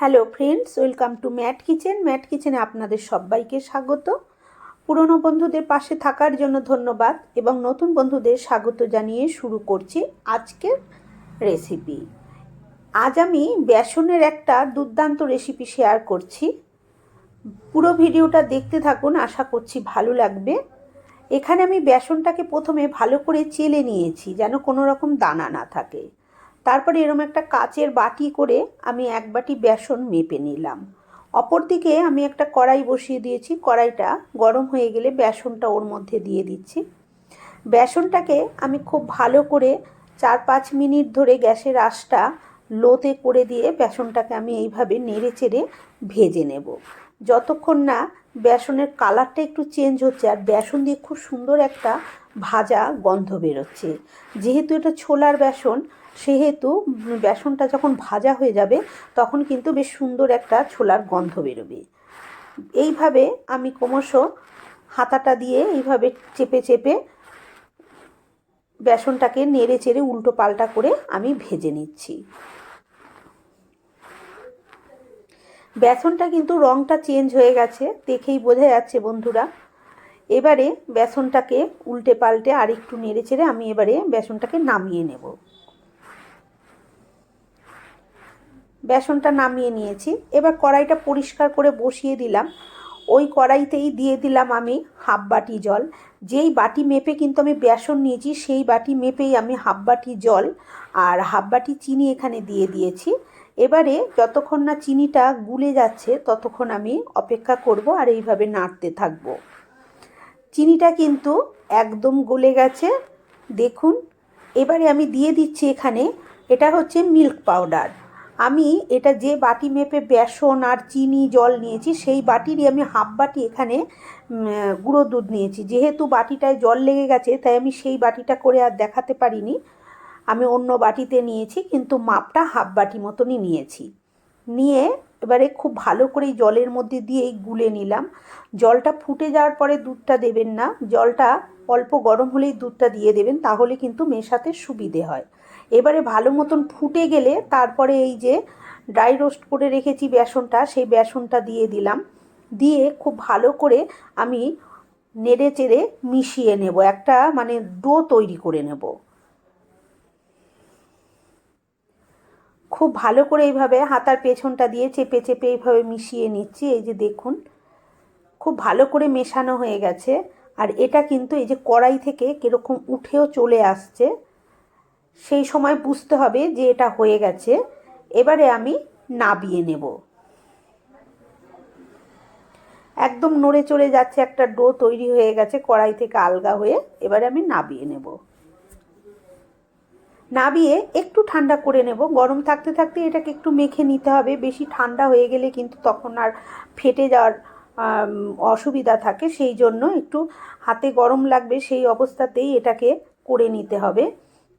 Hello friends, welcome to Mat Kitchen. Mat কিচেনে আপনাদের সবাইকে স্বাগত। পুরনো বন্ধুদের পাশে থাকার জন্য ধন্যবাদ এবং নতুন বন্ধুদের স্বাগত জানিয়ে শুরু করছি আজকের রেসিপি। আজ আমি বেসনের একটা দুর্দান্ত রেসিপি শেয়ার করছি। পুরো ভিডিওটা দেখতে থাকুন, আশা করছি ভালো লাগবে। এখানে আমি বেসনটাকে প্রথমে ভালো করে চেলে নিয়েছি, যেন কোনো রকম দানা না থাকে। তারপরে এরম একটা কাচের বাটি করে আমি এক বাটি বেসন মেপে নিলাম। অপরদিকে আমি একটা কড়াই বসিয়ে দিয়েছি। কড়াইটা গরম হয়ে গেলে বেসনটা ওর মধ্যে দিয়ে দিচ্ছি। বেসনটাকে আমি খুব ভালো করে চার পাঁচ মিনিট ধরে গ্যাসের আঁচটা লোতে করে দিয়ে বেসনটাকে আমি এইভাবে নেড়ে চেড়ে ভেজে নেব। যতক্ষণ না বেসনের কালারটা একটু চেঞ্জ হচ্ছে আর বেসন দিয়ে খুব সুন্দর একটা ভাজা গন্ধ বেরোচ্ছে। যেহেতু এটা ছোলার বেসন সেহেতু বেসনটা যখন ভাজা হয়ে যাবে, তখন কিন্তু বেশ সুন্দর একটা ছোলার গন্ধ বেরোবে। এইভাবে আমি ক্রমশ হাতাটা দিয়ে এইভাবে চেপে চেপে বেসনটাকে নেড়ে চেড়ে উল্টো পাল্টা করে আমি ভেজে নিচ্ছি। বেসনটা কিন্তু রঙটা চেঞ্জ হয়ে গেছে, দেখেই বোঝা যাচ্ছে বন্ধুরা। এবারে বেসনটাকে উল্টে পাল্টে আর একটু নেড়ে চেড়ে আমি এবারে বেসনটাকে নামিয়ে নেব। বেসনটা নামিয়ে নিয়েছি। এবার কড়াইটা পরিষ্কার করে বসিয়ে দিলাম। ওই কড়াইতেই দিয়ে দিলাম আমি হাফ বাটি জল। যেই বাটি মেপে কিন্তু আমি বেসন নিয়েছি, সেই বাটি মেপেই আমি হাফ বাটি জল আর হাফ বাটি চিনি এখানে দিয়ে দিয়েছি। এবারে যতক্ষণ না চিনিটা গুলে যাচ্ছে, ততক্ষণ আমি অপেক্ষা করব আর এইভাবে নাড়তে থাকব। চিনিটা কিন্তু একদম গলে গেছে। দেখুন, এবারে আমি দিয়ে দিচ্ছি এখানে, এটা হচ্ছে মিল্ক পাউডার। আমি এটা যে বাটি মেপে বেসন আর চিনি, জল নিয়েছি, সেই বাটিরই আমি হাফ বাটি এখানে গুঁড়ো দুধ নিয়েছি। যেহেতু বাটিটায় জল লেগে গেছে, তাই আমি সেই বাটিটা করে আর দেখাতে পারিনি। আমি অন্য বাটিতে নিয়েছি, কিন্তু মাপটা হাফ বাটি মতনই নিয়েছি। নিয়ে এবারে খুব ভালো করে জলের মধ্যে দিয়েই গুলে নিলাম। জলটা ফুটে যাওয়ার পরে দুধটা দেবেন না। জলটা অল্প গরম হলেই দুধটা দিয়ে দেবেন, তাহলে কিন্তু মেশাতে সুবিধে হয়। এবারে ভালো মতন ফুটে গেলে তারপরে এই যে ড্রাই রোস্ট করে রেখেছি বেসনটা, সেই বেসনটা দিয়ে দিলাম। দিয়ে খুব ভালো করে আমি নেড়ে চেড়ে মিশিয়ে নেব। একটা মানে ডো তৈরি করে নেব। খুব ভালো করে এইভাবে হাতার পেছনটা দিয়ে চেপে চেপে এইভাবে মিশিয়ে নিচ্ছি। এই যে দেখুন, খুব ভালো করে মেশানো হয়ে গেছে। আর এটা কিন্তু এই যে কড়াই থেকে কীরকম উঠেও চলে আসছে। সেই সময় বুঝতে হবে যে এটা হয়ে গেছে। এবারে আমি নাবিয়ে নেব। একদম নড়ে চড়ে যাচ্ছে, একটা ডো তৈরি হয়ে গেছে, কড়াই থেকে আলগা হয়ে। এবারে আমি নাবিয়ে নেব। নাবিয়ে একটু ঠান্ডা করে নেব। গরম থাকতে থাকতে এটাকে একটু মেখে নিতে হবে। বেশি ঠান্ডা হয়ে গেলে কিন্তু তখন আর ফেটে যাওয়ার অসুবিধা থাকে। সেই জন্য একটু হাতে গরম লাগবে সেই অবস্থাতেই এটাকে করে নিতে হবে।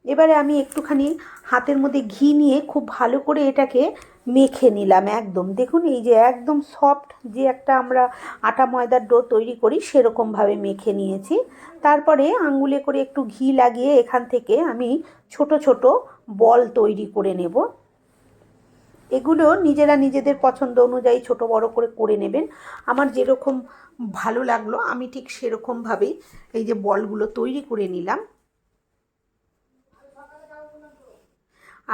এবারে আমি একটুখানি হাতের মধ্যে ঘি নিয়ে খুব ভালো করে এটাকে মেখে নিলাম একদম। দেখুন, এই যে একদম সফট যে একটা আমরা আটা ময়দার ডো তৈরি করি, সেরকমভাবে মেখে নিয়েছি। তারপরে আঙ্গুলে করে একটু ঘি লাগিয়ে এখান থেকে আমি ছোট ছোট বল তৈরি করে নেব। এগুলো নিজেরা নিজেদের পছন্দ অনুযায়ী ছোট, বড় করে করে নেবেন। আমার যেরকম ভালো লাগল, আমি ঠিক সেরকমভাবেই এই যে বলগুলো তৈরি করে নিলাম।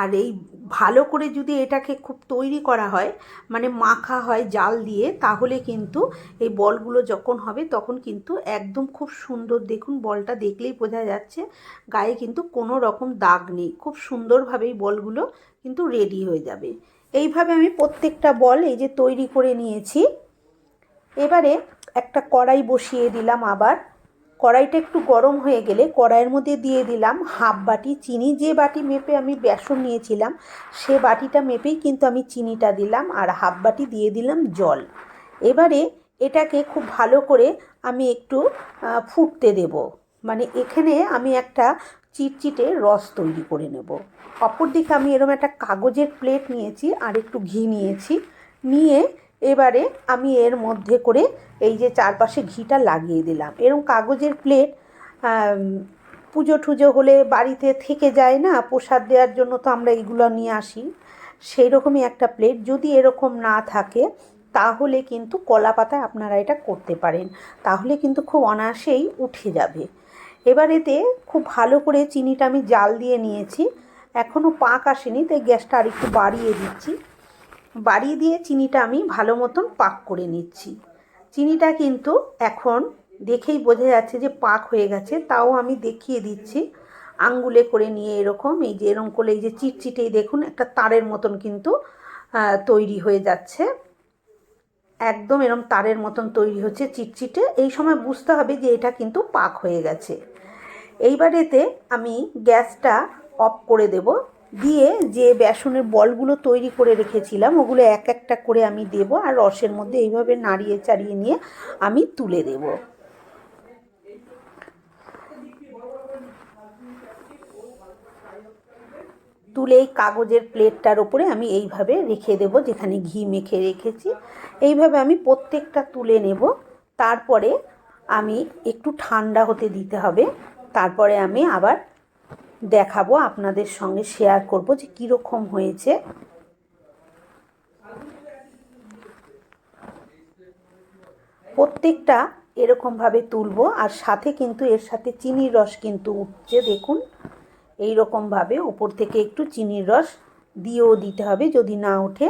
আর এই ভালো করে যদি এটাকে খুব তৈরি করা হয় মানে মাখা হয় জাল দিয়ে, তাহলে কিন্তু এই বলগুলো যখন হবে তখন কিন্তু একদম খুব সুন্দর, দেখুন বলটা দেখলেই বোঝা যাচ্ছে, গায়ে কিন্তু কোনো রকম দাগ নেই, খুব সুন্দরভাবেই বলগুলো কিন্তু রেডি হয়ে যাবে। এইভাবে আমি প্রত্যেকটা বল এই যে তৈরি করে নিয়েছি। এবারে একটা কড়াই বসিয়ে দিলাম আবার। কড়াইটা একটু গরম হয়ে গেলে কড়াইয়ের মধ্যে দিয়ে দিলাম হাফ বাটি চিনি। যে বাটি মেপে আমি বেসন নিয়েছিলাম, সে বাটিটা মেপেই কিন্তু আমি চিনিটা দিলাম আর হাফ বাটি দিয়ে দিলাম জল। এবারে এটাকে খুব ভালো করে আমি একটু ফুটতে দেব। মানে এখানে আমি একটা চিটচিটে রস তৈরি করে নেব। অপরদিকে আমি এরকম একটা কাগজের প্লেট নিয়েছি আর একটু ঘি নিয়েছি। নিয়ে এবারে আমি এর মধ্যে করে এই যে চারপাশে ঘিটা লাগিয়ে দিলাম। এরকম কাগজের প্লেট পুজো টুজো হলে বাড়িতে থেকে যায় না, প্রসাদ দেওয়ার জন্য তো আমরা এগুলো নিয়ে আসি। সেই রকমই একটা প্লেট যদি এরকম না থাকে, তাহলে কিন্তু কলা পাতায় আপনারা এটা করতে পারেন। তাহলে কিন্তু খুব অনায়াসেই উঠে যাবে। এবার এতে খুব ভালো করে চিনিটা আমি জাল দিয়ে নিয়েছি। এখনও পাক আসেনি, তাই গ্যাসটা আর একটু বাড়িয়ে দিচ্ছি। বাড়িয়ে দিয়ে চিনিটা আমি ভালো মতন পাক করে নিচ্ছি। চিনিটা কিন্তু এখন দেখেই বোঝা যাচ্ছে যে পাক হয়ে গেছে, তাও আমি দেখিয়ে দিচ্ছি। আঙ্গুলে করে নিয়ে এরকম, এই যে এরকম করলে এই যে চিটচিটেই দেখুন, একটা তারের মতন কিন্তু তৈরি হয়ে যাচ্ছে। একদম এরম তারের মতন তৈরি হচ্ছে চিটচিটে। এই সময় বুঝতে হবে যে এটা কিন্তু পাক হয়ে গেছে। এইবারেতে আমি গ্যাসটা অফ করে দেব। দিয়ে যে বেসনের বলগুলো তৈরি করে রেখেছিলাম, ওগুলো এক একটা করে আমি দেব আর রসের মধ্যে এইভাবে নাড়িয়ে চাড়িয়ে নিয়ে আমি তুলে দেব। তুলে এই কাগজের প্লেটটার ওপরে আমি এইভাবে রেখে দেব, যেখানে ঘি মেখে রেখেছি। এইভাবে আমি প্রত্যেকটা তুলে নেব। তারপরে আমি একটু ঠান্ডা হতে দিতে হবে। তারপরে আমি আবার দেখাবো, আপনাদের সঙ্গে শেয়ার করব যে কীরকম হয়েছে। প্রত্যেকটা এরকমভাবে তুলবো, আর সাথে কিন্তু এর সাথে চিনির রস কিন্তু উঠছে, দেখুন। এই রকমভাবে উপর থেকে একটু চিনির রস দিয়েও দিতে হবে, যদি না ওঠে।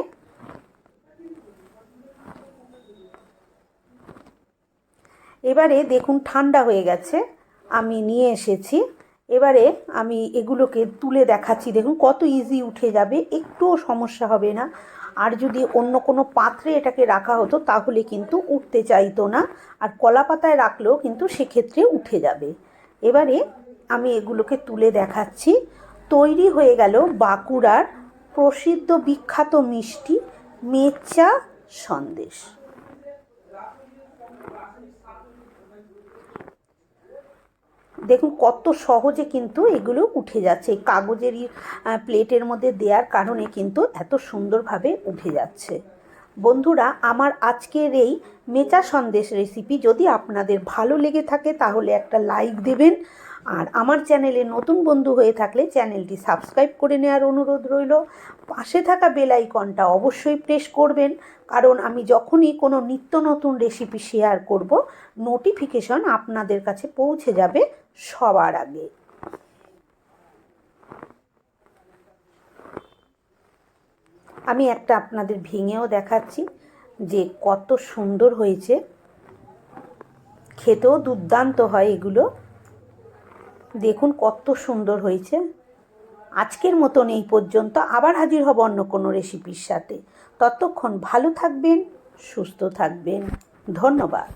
এবারে দেখুন, ঠান্ডা হয়ে গেছে, আমি নিয়ে এসেছি। এবারে আমি এগুলোকে তুলে দেখাচ্ছি। দেখুন, কত ইজি উঠে যাবে, একটুও সমস্যা হবে না। আর যদি অন্য কোনো পাত্রে এটাকে রাখা হতো, তাহলে কিন্তু উঠতে চাইতো না। আর কলা পাতায় রাখলেও কিন্তু সেক্ষেত্রে উঠে যাবে। এবারে আমি এগুলোকে তুলে দেখাচ্ছি। তৈরি হয়ে গেল বাঁকুড়ার প্রসিদ্ধ বিখ্যাত মিষ্টি মেচা সন্দেশ। দেখুন কত সহজে কিন্তু এগুলো উঠে যাচ্ছে। এই কাগজেরই প্লেটের মধ্যে দেওয়ার কারণে কিন্তু এত সুন্দরভাবে উঠে যাচ্ছে। বন্ধুরা, আমার আজকের এই মেচা সন্দেশ রেসিপি যদি আপনাদের ভালো লেগে থাকে, তাহলে একটা লাইক দেবেন আর আমার চ্যানেলে নতুন বন্ধু হয়ে থাকলে চ্যানেলটি সাবস্ক্রাইব করে নেওয়ার অনুরোধ রইল। পাশে থাকা বেল আইকনটা অবশ্যই প্রেস করবেন, কারণ আমি যখনই কোনো নিত্য নতুন রেসিপি শেয়ার করব, নোটিফিকেশন আপনাদের কাছে পৌঁছে যাবে সবার আগে। আমি একটা আপনাদের ভেঙেও দেখাচ্ছি যে কত সুন্দর হয়েছে। খেতেও দুর্দান্ত হয় এগুলো। দেখুন কত সুন্দর হয়েছে। আজকের মতন এই পর্যন্ত আবার হাজির হব অন্য কোনো রেসিপির সাথে। ততক্ষণ ভালো থাকবেন, সুস্থ থাকবেন। ধন্যবাদ।